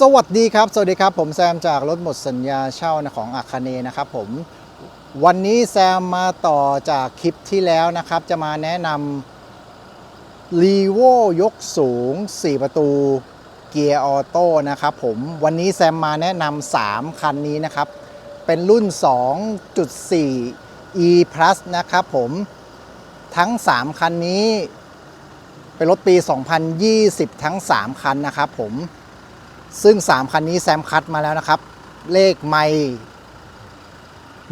สวัสดีครับ สวัสดีครับ ผมแซมจากรถหมดสัญญาเช่านะของอาคาเนนะครับผม วันนี้แซมมาต่อจากคลิปที่แล้วนะครับ จะมาแนะนำ r e v o ยกสูง 4 ประตูเกียร์ออโต้นะครับผม วันนี้แซมมาแนะนำ3คันนี้นะครับ เป็นรุ่น 2.4 e plus นะครับผม ทั้ง 3 คันนี้ เป็นรถปี 2020 ทั้ง 3 คันนะครับผม ซึ่ง 3 คันนี้แซมคัดมาแล้วนะครับ เลขไม่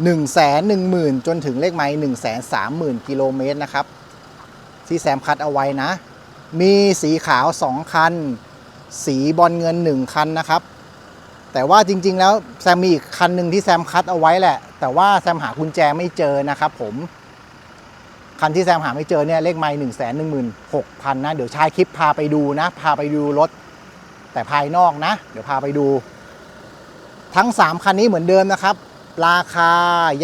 1 1 0 0 0 0จนถึงเลขไม่1 3 0 0 0 0กิโลเมตรนะครับ ที่แซมคัดเอาไว้นะ มีสีขาว 2 คัน สีบอลเงิน 1 คันนะครับ แต่ว่าจริง ๆ แล้วแซมมีอีกคันหนึ่งที่แซมคัดเอาไว้แหละ แต่ว่าแซมหากุญแจไม่เจอนะครับผมคันที่แซมหาไม่เจอเนี่ยเลขไม่หนึ่งแสนหนึ่งหมื่นหกพันนะ เดี๋ยวชายคลิปพาไปดูนะ พาไปดูรถ แต่ภายนอกนะ เดี๋ยวพาไปดู ทั้ง 3 คันนี้เหมือนเดิมนะครับ ราคา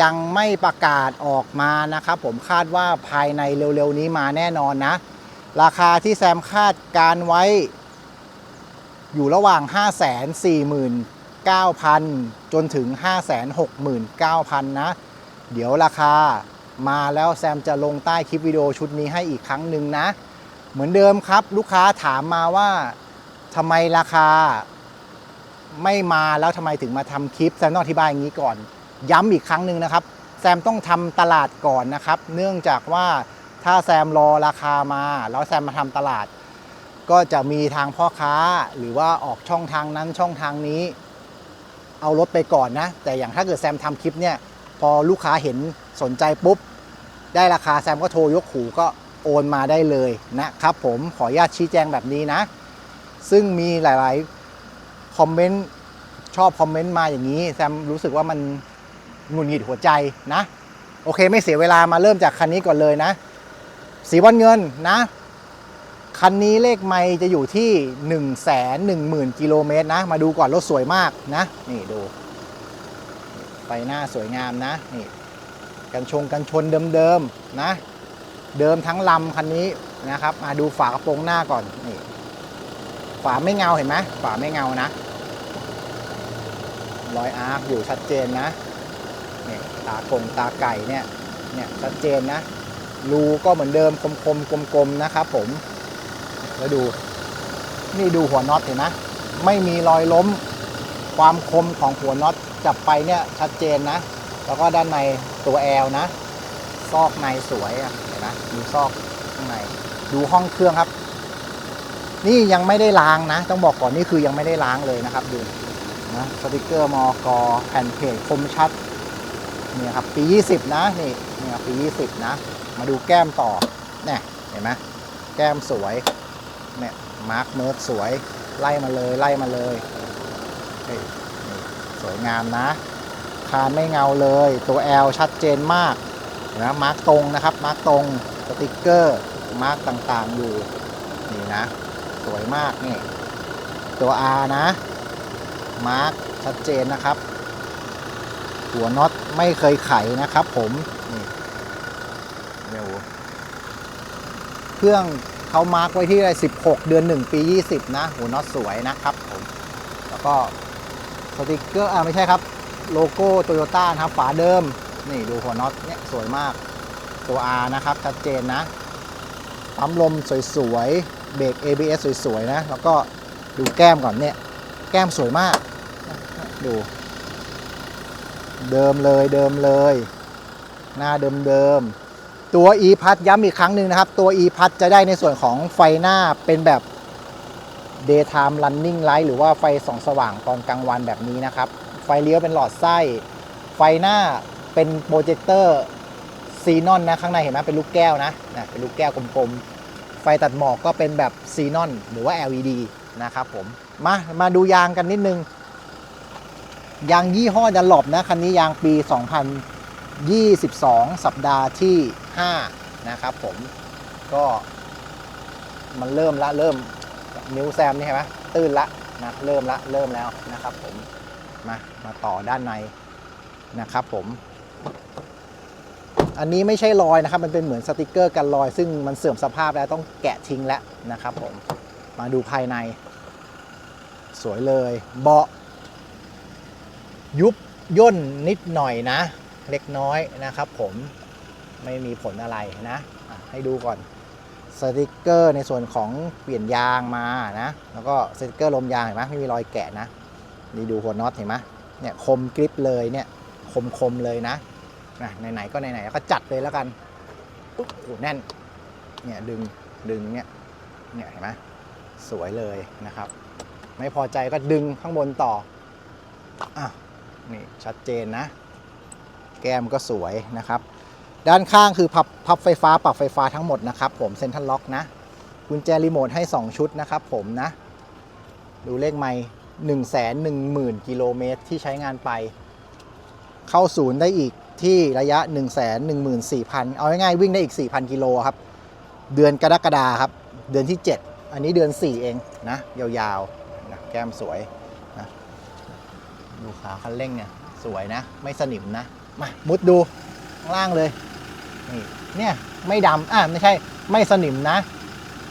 ยังไม่ประกาศออกมานะครับ ผมคาดว่าภายในเร็วๆนี้มาแน่นอนนะ ราคาที่แซมคาดการไว้ อยู่ระหว่าง 549,000 จนถึง 569,000 นะ เดี๋ยวราคามาแล้วแซมจะลงใต้คลิปวิดีโอชุดนี้ให้อีกครั้งหนึ่งนะ เหมือนเดิมครับ ลูกค้าถามมาว่า ทำไมราคาไม่มาแล้วทำไมถึงมาทำคลิปแซมต้องอธิบายอย่างนี้ก่อน ย้ำอีกครั้งหนึ่งนะครับ แซมต้องทำตลาดก่อนนะครับ เนื่องจากว่าถ้าแซมรอราคามา แล้วแซมมาทำตลาด ก็จะมีทางพ่อค้าหรือว่าออกช่องทางนั้นช่องทางนี้ เอารถไปก่อนนะ แต่อย่างถ้าเกิดแซมทำคลิปเนี่ย พอลูกค้าเห็นสนใจปุ๊บ ได้ราคาแซมก็โทรยกหูก็โอนมาได้เลยนะครับผมขออนุญาตชี้แจงแบบนี้นะ ซึ่งมีหลาย ๆ คอมเมนต์ชอบคอมเมนต์มาอย่างนี้แซมรู้สึกว่ามันหงุดหงิดหัวใจนะ โอเคไม่เสียเวลามาเริ่มจากคันนี้ก่อนเลยนะ สีบอลเงินนะ คันนี้เลขไม่จะอยู่ที่ 1 1 0 0 0 0 กิโลเมตรนะ มาดูก่อนรถสวยมากนะ นี่ดูไฟหน้าสวยงามนะนี่กันชงกันชนเดิมๆนะ เดิมทั้งลำคันนี้นะครับ มาดูฝากระโปรงหน้าก่อนนี่ ฝาไม่เงาเห็นไหมฝาไม่เงานะรอยอาร์คอยู่ชัดเจนนะเนี่ยตากลมตาไก่เนี่ยเนี่ยชัดเจนนะรูก็เหมือนเดิมคมๆกลมๆนะครับผมแล้วดูนี่ดูหัวน็อตเห็นไหมไม่มีรอยล้มความคมของหัวน็อตจับไปเนี่ยชัดเจนนะ แล้วก็ด้านในตัวแอลนะ ซอกในสวยอะเห็นไหมดูซอกข้างในดูห้องเครื่องครับ นี่ยังไม่ได้ล้างนะ ต้องบอกก่อนนี่คือยังไม่ได้ล้างเลยนะครับดูนะสติกเกอร์มอกอแผ่นเพจคมชัดนี่ครับปี 20 นะนี่นี่ครับปี 20 นะ มาดูแก้มต่อเนี่ยเห็นไหมแก้มสวยเนี่ยมาร์คเมิร์กสวยไล่มาเลยไล่มาเลยเฮ้ยสวยงามนะ คานไม่เงาเลย ตัว L ชัดเจนมากนะมาร์กตรงนะครับ มาร์กตรงสติกเกอร์มาร์กต่างๆอยู่นี่นะ สวยมากนี่ตัว R นะ มาร์กชัดเจนนะครับ หัวน็อตไม่เคยไขนะครับผมนี่เดี๋ยวเครื่องเขามาร์กไว้ที่อะไร16 เดือน 1 ปี 20 นะ หัวน็อตสวยนะครับผม แล้วก็สติกเกอร์อ่าไม่ใช่ครับ โลโก้โตโยต้านะครับ ฝาเดิม นี่ดูหัวน็อตเนี่ยสวยมากตัว R นะครับ ชัดเจนนะปั๊มลมสวยๆ เบรก ABS สวยๆนะ แล้วก็ดูแก้มก่อนเนี่ย แก้มสวยมาก ดู เดิมเลยเดิมเลย หน้าเดิมเดิมๆตัว e พัดย้ำอีกครั้งหนึ่งนะครับ ตัว e พัดจะได้ในส่วนของไฟหน้าเป็นแบบ daytime running light หรือว่าไฟส่องสว่างตอนกลางวันแบบนี้นะครับ ไฟเลี้ยวเป็นหลอดไส้ ไฟหน้าเป็นโปรเจคเตอร์ซีนอนนะ ข้างในเห็นไหมเป็นลูกแก้วนะนะเป็นลูกแก้วกลมๆ ไฟตัดหมอกก็เป็นแบบซีนอนหรือว่า LED นะครับผม มา มาดูยางกันนิดนึง ยางยี่ห้อดันหลบนะ คันนี้ยางปี 2022 สัปดาห์ที่ 5 นะครับผม ก็มันเริ่มละ เริ่มนิ้วแซมนี่เห็นไหมตื้นละนะเริ่มละ เริ่มแล้วนะครับผม มา มาต่อด้านในนะครับผม อันนี้ไม่ใช่รอยนะครับ มันเป็นเหมือนสติกเกอร์กันรอย ซึ่งมันเสื่อมสภาพแล้วต้องแกะทิ้งแล้วนะครับผม มาดูภายใน สวยเลย เบาะ ยุบย่นนิดหน่อยนะ เล็กน้อยนะครับผมไม่มีผลอะไรนะ ให้ดูก่อนสติกเกอร์ในส่วนของเปลี่ยนยางมานะ แล้วก็สติกเกอร์ลมยางเห็นไหมไม่มีรอยแกะนะ นี่ดูหัวน็อตเห็นไหมเนี่ยคมกริปเลยเนี่ยคมคมเลยนะ ไหนๆก็ไหนๆก็จัดเลยแล้วกันโอ้โหแน่นเนี่ยดึงดึงเนี่ยเนี่ยเห็นไหมสวยเลยนะครับ ไม่พอใจก็ดึงข้างบนต่ออะนี่ชัดเจนนะ แก้มก็สวยนะครับ ด้านข้างคือพับพับไฟฟ้าปรับไฟฟ้าทั้งหมดนะครับผมเซ็นทรัลล็อกนะกุญแจรีโมทให้ 2 ชุดนะครับผมนะ ดูเลขไม่1 1 0 0 0 0 กิโลเมตรที่ใช้งานไป เข้าศูนย์ได้อีก ที่ระยะ 1 1 4 0 0 0 เอาง่ายๆวิ่งได้อีก 4,000 กิโลครับ เดือนกรกฎาครับ เดือนที่ 7 อันนี้เดือน 4 เองนะ ยาวๆนะแก้มสวยนะดูขาคันเร่งเนี่ยสวยนะ ไม่สนิมนะ มา มุดดูข้างล่างเลย นี่เนี่ยไม่ดำอะไม่ใช่ไม่สนิมนะ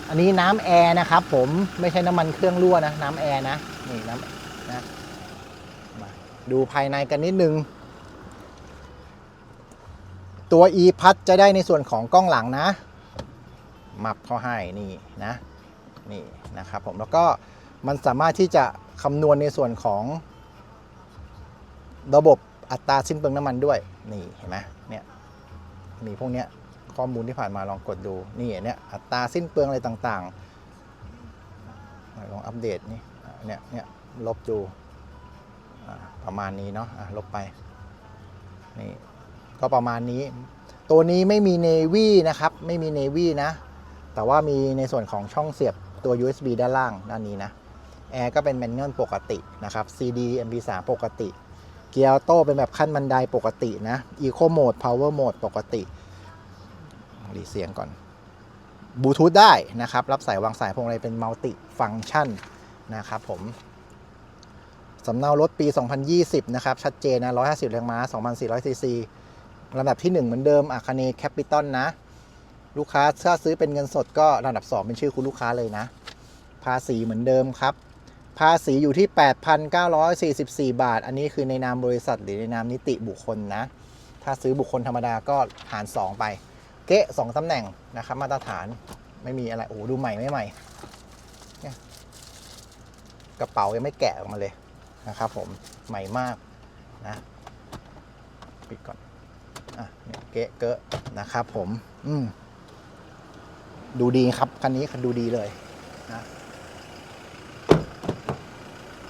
อันนี้น้ำแอร์นะครับผมไม่ใช่น้ำมันเครื่องรั่วนะ น้ำแอร์นะ นี่น้ำนะมาดูภายในกันนิดนึง ตัว e พัดจะได้ในส่วนของกล้องหลังนะ มับเขาให้นี่นะนี่นะครับผมแล้วก็มันสามารถที่จะคำนวณในส่วนของ ระบบอัตราสิ้นเปลืองน้ำมันด้วยนี่เห็นไหมเนี่ยมีพวกเนี้ยข้อมูลที่ผ่านมาลองกดดูนี่เนี่ยอัตราสิ้นเปลืองอะไรต่างๆลองอัปเดตนี่เนี่ยเนี่ยลบดูประมาณนี้เนาะะลบไปนี่ ก็ประมาณนี้ ตัวนี้ไม่มี Navy นะครับไม่มี Navy นะ แต่ว่ามีในส่วนของช่องเสียบตัว USB ด้านล่างด้านนี้นะแอร์ก็เป็นแมนนวลปกตินะครับ CD MP3 ปกติ เกียร์ออโต้เป็นแบบขั้นบันไดปกตินะ Eco Mode Power Mode ปกติรีเสียงก่อนบลูทูธได้นะครับ รับสายวางสายพวงอะไรเป็นมัลติฟังชันนะครับผมสำเนารถปี 2020 นะครับ ชัดเจนนะ 150 แรงม้า 2,400ซีซี ลำดับที่1เหมือนเดิมอาคาเนแคปิตอลนะ ลูกค้าถ้าซื้อเป็นเงินสดก็ลำดับ 2 เป็นชื่อคุณลูกค้าเลยนะ ภาษีเหมือนเดิมครับ ภาษีอยู่ที่ 8,944 บาท อันนี้คือในนามบริษัทหรือในนามนิติบุคคลนะ ถ้าซื้อบุคคลธรรมดาก็หาร 2 ไป เกะ2ตำแหน่งนะครับ มาตรฐานไม่มีอะไรโอ้ดูใหม่ไม่ใหม่กระเป๋ายังไม่แกะออกมาเลยนะครับผมใหม่มากนะ ปิดก่อน อะเนี่ยเกะเกะนะครับผม อืมดูดีครับ คันนี้คันดูดีเลยนะ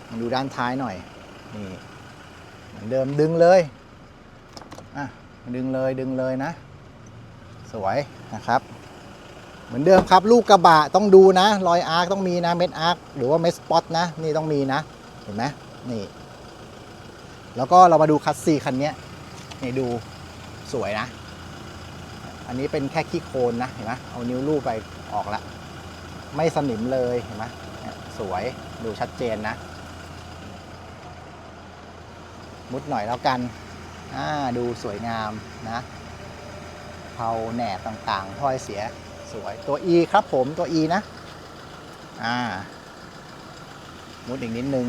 มาดูด้านท้ายหน่อย นี่เหมือนเดิมดึงเลยอะดึงเลยดึงเลยนะ สวยนะครับ เหมือนเดิมครับลูกกระบะต้องดูนะ รอยอาร์คต้องมีนะเม็ดอาร์คหรือว่าเม็ดสปอตนะ นี่ต้องมีนะ เห็นไหมนี่ แล้วก็เรามาดูคัสซีคันนี้นี่ดู สวยนะ อันนี้เป็นแค่ขี้โคลนนะเห็นไหมเอานิ้วลูบไปออกละไม่สนิมเลยเห็นไหมสวยดูชัดเจนนะ มุดหน่อยแล้วกันอ่าดูสวยงามนะเผาแหนบต่างๆถ้อยเสียสวยตัว E ครับผมตัว E นะ อ่า มุดอีกนิดนึง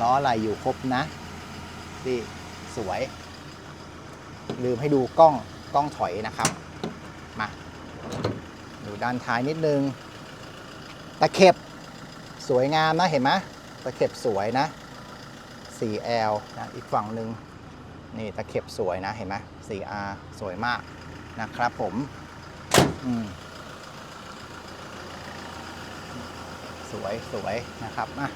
ล้ออะไรอยู่ครบนะดีสวย ลืมให้ดูกล้องกล้องถอยนะครับ มาดูด้านท้ายนิดนึง ตะเข็บสวยงามนะเห็นไหมตะเข็บสวยนะ 4L นะอีกฝั่งหนึ่งนี่ตะเข็บสวยนะเห็นไหม 4R สวยมากนะครับผมอืมสวยสวยนะครับอะ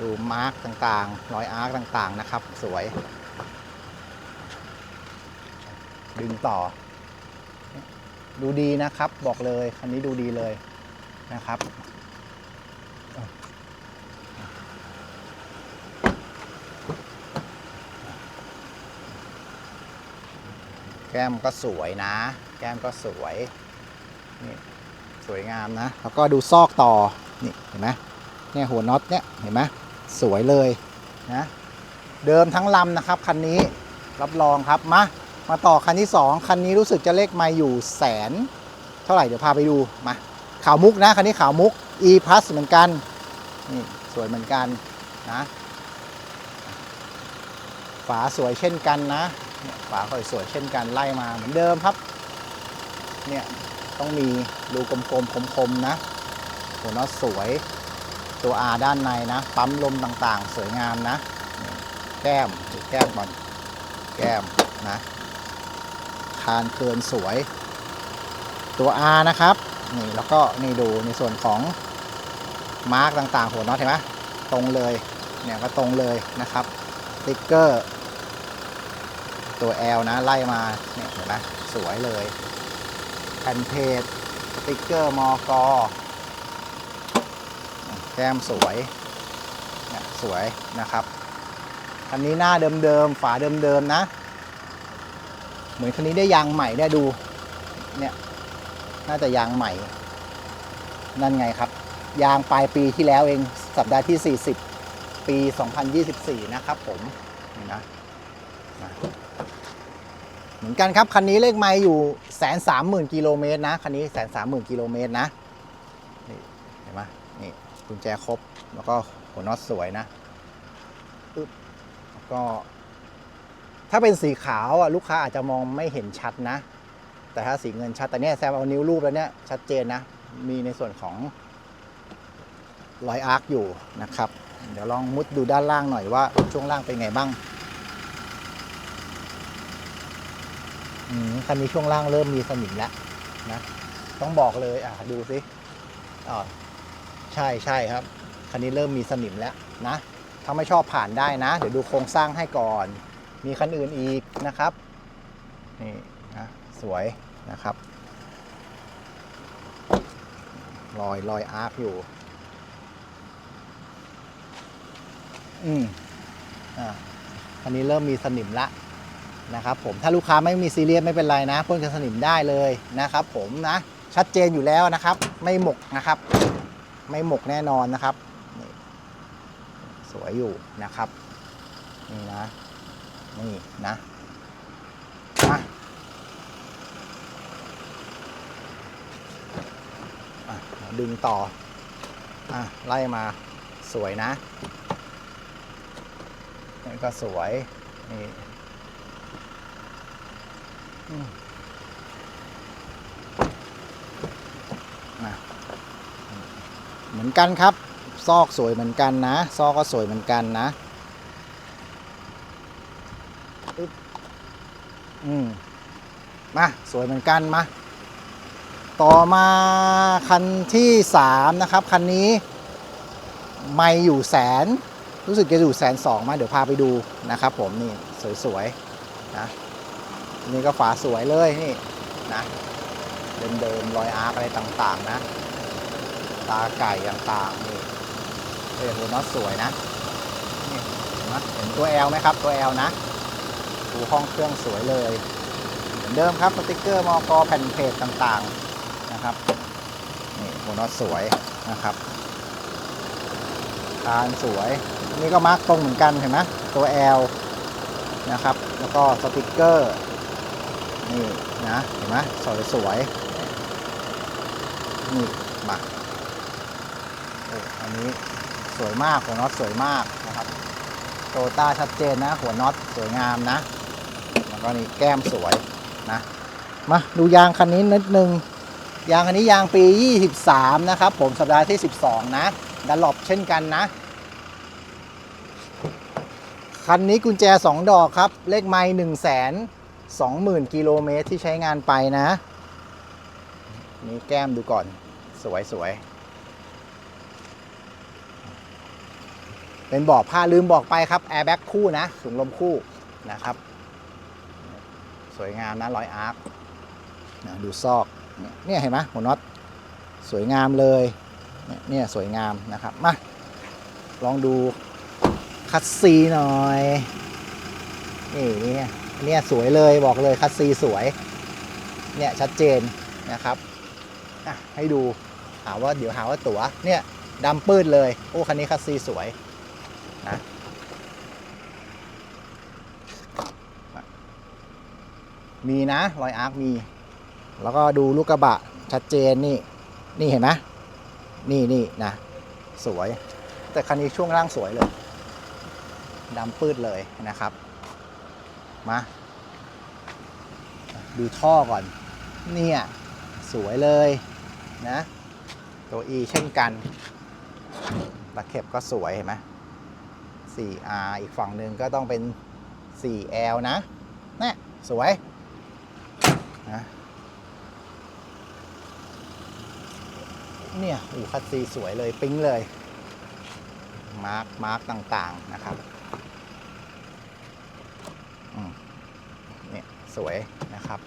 ดูมาร์กต่างๆ รอยอาร์กต่างๆนะครับ สวย ดึงต่อ ดูดีนะครับ บอกเลยคันนี้ดูดีเลยนะครับแก้มก็สวยนะ แก้มก็สวยนี่สวยงามนะ แล้วก็ดูซอกต่อ นี่เห็นไหมเนี่ยหัวน็อตเนี่ยเห็นไหมสวยเลยนะ เดิมทั้งลำนะครับคันนี้รับรองครับมา มาต่อคันที่ 2 คันนี้รู้สึกจะเลขไม่อยู่แสน เท่าไหร่เดี๋ยวพาไปดูมาขาวมุกนะคันนี้ขาวมุก e plus เหมือนกันนี่สวยเหมือนกันนะฝาสวยเช่นกันนะเนี่ยฝาก็สวยเช่นกันไล่มาเหมือนเดิมครับเนี่ยต้องมีรูกลมๆคมๆนะหัวน็อตสวยตัว R ด้านในนะ ปั๊มลมต่างๆ สวยงามนะ แก้มแก้มก่อนแก้มนะานเคินสวย ตัว R นะครับ นี่แล้วก็นี่ดูในส่วนของมาร์กต่างๆ หัวน็อตเห็นไหมตรงเลย เนี่ยก็ตรงเลยนะครับสติ๊กเกอร์ ตัว L นะ ไล่มา เนี่ยเห็นไหมสวยเลยแผ่นเพจสติ๊กเกอร์มอกอแก้มสวยเนี่ยสวยนะครับคันนี้หน้าเดิมๆ ฝาเดิมๆ นะ เหมือนคันนี้ได้ยางใหม่ได้ดู เนี่ย น่าจะยางใหม่ นั่นไงครับ ยางปลายปีที่แล้วเอง สัปดาห์ที่ 40 ปี 2024 นะครับผมนี่นะนะเหมือนกันครับ คันนี้เลขไม่อยู่แสนสามหมื่นกิโลเมตรนะ คันนี้แสนสามหมื่นกิโลเมตรนะ นี่เห็นไหมนี่กุญแจครบ แล้วก็หัวน็อตสวยนะปึ๊บแล้วก็ ถ้าเป็นสีขาวอะลูกค้าอาจจะมองไม่เห็นชัดนะ แต่ถ้าสีเงินชัดแต่เนี่ยแซมเอานิ้วรูปแล้วเนี่ยชัดเจนนะ มีในส่วนของรอยอาร์คอยู่นะครับ เดี๋ยวลองมุดดูด้านล่างหน่อยว่าช่วงล่างเป็นไงบ้างอืมคันนี้ช่วงล่างเริ่มมีสนิมแล้วนะ ต้องบอกเลยอะดูสิอ๋อใช่ใช่ครับ คันนี้เริ่มมีสนิมแล้วนะ ถ้าไม่ชอบผ่านได้นะ เดี๋ยวดูโครงสร้างให้ก่อน มีคันอื่นอีกนะครับ นี่นะสวยนะครับ รอยรอยอาร์คอยู่ อืมอ่าอันนี้เริ่มมีสนิมละนะครับผมถ้าลูกค้าไม่มีซีเรียสไม่เป็นไรนะพ่นกันสนิมได้เลยนะครับ ผมนะชัดเจนอยู่แล้วนะครับ ไม่หมกนะครับ ไม่หมกแน่นอนนะครับสวยอยู่นะครับนี่นะ นี่นะมาดึงต่ออะไล่มาสวยนะนี่ก็สวย นี่เหมือนกันครับ ซอกสวยเหมือนกันนะ ซอกก็สวยเหมือนกันนะ อืมมาสวยเหมือนกันมาต่อมาคันที่สามนะครับ คันนี้ไม่อยู่แสน รู้สึกจะอยู่แสนสองมาเดี๋ยวพาไปดูนะครับ ผมนี่สวยๆนะนี่ก็ฝาสวยเลยนี่นะเดิมๆรอยอาร์อะไรต่างๆ นะ ตาไก่ต่างๆนี่เออหัวน็อตสวยนะนี่เห็นไหมเห็นตัว L ไหมครับ ตัว L นะ ดูห้องเครื่องสวยเลยเหมือนเดิมครับสติกเกอร์มอกแผ่นเพจต่างๆนะครับนี่หัวน็อตสวยนะครับคานสวยนนี้ก็มาร์กตรงเหมือนกันเห็นไหมตัว L นะครับ แล้วก็สติกเกอร์นี่นะเห็นไหมสวยสวยๆนี่มาโอ้อันนี้สวยมากหัวน็อตสวยมากนะครับโตต้าชัดเจนนะ หัวน็อตสวยงามนะ แล้วก็นี่แก้มสวยนะมาดูยางคันนี้นิดนึงยางคันนี้ยางปี 23 นะครับ ผมสัปดาห์ที่ 12 นะดันหลบเช่นกันนะ คันนี้กุญแจ 2 ดอกครับ เลขไม้1 2 0 0 0 0กิโลเมตรที่ใช้งานไปนะ นี่แก้มดูก่อนสวยสวยเป็นบอกผ้าลืมบอกไปครับแอร์แบ็กคู่นะถุงลมคู่นะครับ สวยงามนะรอยอาร์คดูซอกเนี่ยเห็นไหมหัวน็อตสวยงามเลยเนี่ยสวยงามนะครับมาลองดูคัสซีหน่อยนี่เนี่ยเนี่ยสวยเลยบอกเลยคัสซีสวยเนี่ยชัดเจนนะครับให้ดูหาว่าเดี๋ยวหาว่าตัวเนี่ยดำปื้ดเลย โอ้คันนี้คัสซีสวยนะ มีนะรอยอาร์คมี แล้วก็ดูลูกกระบะชัดเจนนี่ นี่เห็นไหมนี่นี่นะ สวย แต่คันนี้ช่วงล่างสวยเลยดำปืดเลยนะครับ มา ดูท่อก่อน เนี่ย สวยเลยนะ ตัว E เช่นกันตะเข็บก็สวยเห็นไหม 4R อีกฝั่งหนึ่งก็ต้องเป็น 4L นะนี่สวย นะเนี่ยอูคัดซีสวยเลยปิ๊งเลย มาร์กมาร์กต่างๆนะครับเนี่ยสวยนะครับ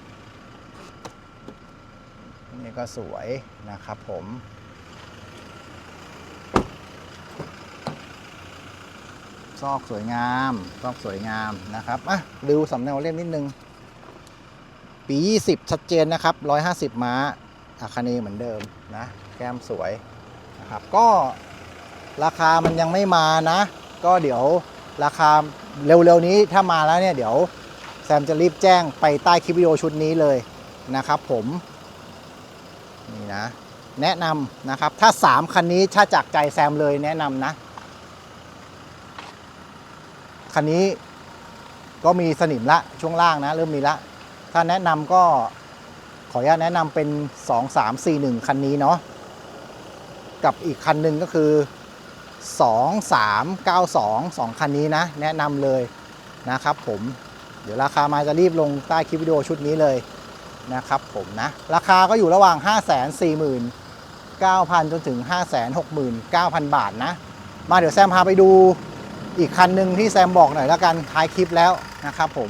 นี่ก็สวยนะครับผมซอกสวยงาม ซอกสวยงามนะครับอะดูสำเนาเล่มนิดนึง ปี 20 ชัดเจนนะครับ 150 ม้าอาคาเนเหมือนเดิมนะ แก้มสวยนะครับ ก็ราคามันยังไม่มานะ ก็เดี๋ยวราคาเร็วๆนี้ถ้ามาแล้วเนี่ยเดี๋ยวแซมจะรีบแจ้งไปใต้คลิปวิดีโอชุดนี้เลยนะครับผมนี่นะแนะนำนะครับ ถ้า 3 คันนี้ถ้าจากใจแซมเลยแนะนำนะ คันนี้ก็มีสนิมละช่วงล่างนะ เริ่มมีละ ถ้าแนะนำก็ขออนุญาตแนะนำเป็น 2 3 4 1 คันนี้เนาะกับอีกคันหนึ่งก็คือ 2 3 9 2 2 คันนี้นะ แนะนำเลยนะครับผมเดี๋ยวราคามาจะรีบลงใต้คลิปวิดีโอชุดนี้เลยนะครับผมนะ ราคาก็อยู่ระหว่าง 5 4 9 0 0 0 จนถึง 5 6 9 0 0 0 บาทนะ มาเดี๋ยวแซมพาไปดูอีกคันหนึ่งที่แซมบอกหน่อยแล้วกันท้ายคลิปแล้วนะครับผม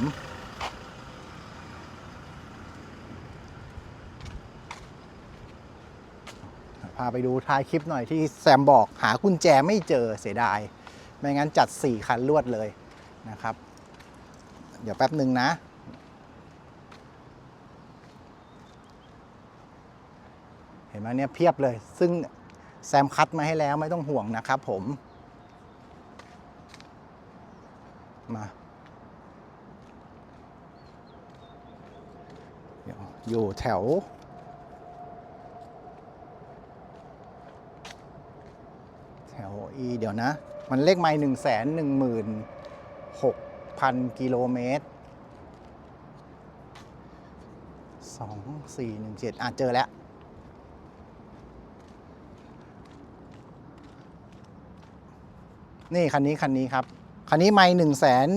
าไปดูท้ายคลิปหน่อยที่แซมบอกหากุญแจไม่เจอเสียดาย ไม่งั้นจัด 4 คันรวดเลยนะครับ เดี๋ยวแป๊บหนึ่งนะ เห็นไหมเนี่ยเพียบเลย ซึ่งแซมคัดมาให้แล้วไม่ต้องห่วงนะครับผมมาอยู่แถว แถว E เดี๋ยวนะ มันเลขไมล์หนึ่งแสนหนึ่งหมื่นหกพันกิโลเมตรสองสี่หนึ่งเจ็ดอะ เจอแล้ว นี่ คันนี้ คันนี้ครับ คันนี้ไม่หนึ่งแสน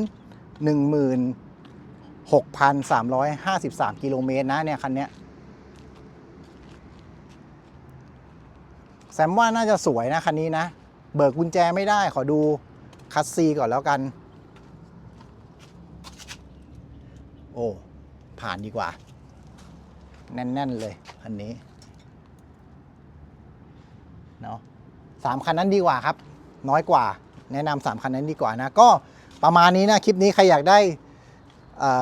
หนึ่งหมื่นหกพันสามร้อยห้าสิบสามกิโลเมตรนะ เนี่ย คันเนี้ยแซมว่าน่าจะสวยนะ คันนี้นะ เบิกกุญแจไม่ได้ขอดูคัสซีก่อนแล้วกัน โอ้ผ่านดีกว่า แน่น ๆ เลยคันนี้เนาะสามคันนั้นดีกว่าครับ น้อยกว่า แนะนำสามคันนั้นดีกว่านะ ก็ประมาณนี้นะ คลิปนี้ใครอยากได้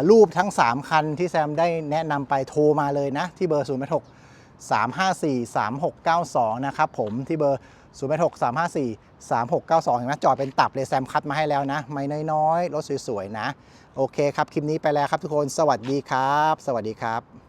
รูปทั้ง 3 คันที่แซมได้แนะนำไปโทรมาเลยนะ ที่เบอร์ 0 6 3 5 4 3 6 9 2 นะครับผมที่เบอร์ 0 6 3 5 4 3 6 9 2เห็นไหมจอดเป็นตับเลยแซมคัดมาให้แล้วนะ ไม่น้อยๆ รถสวยๆ นะ โอเคครับ คลิปนี้ไปแล้วครับทุกคน สวัสดีครับ สวัสดีครับ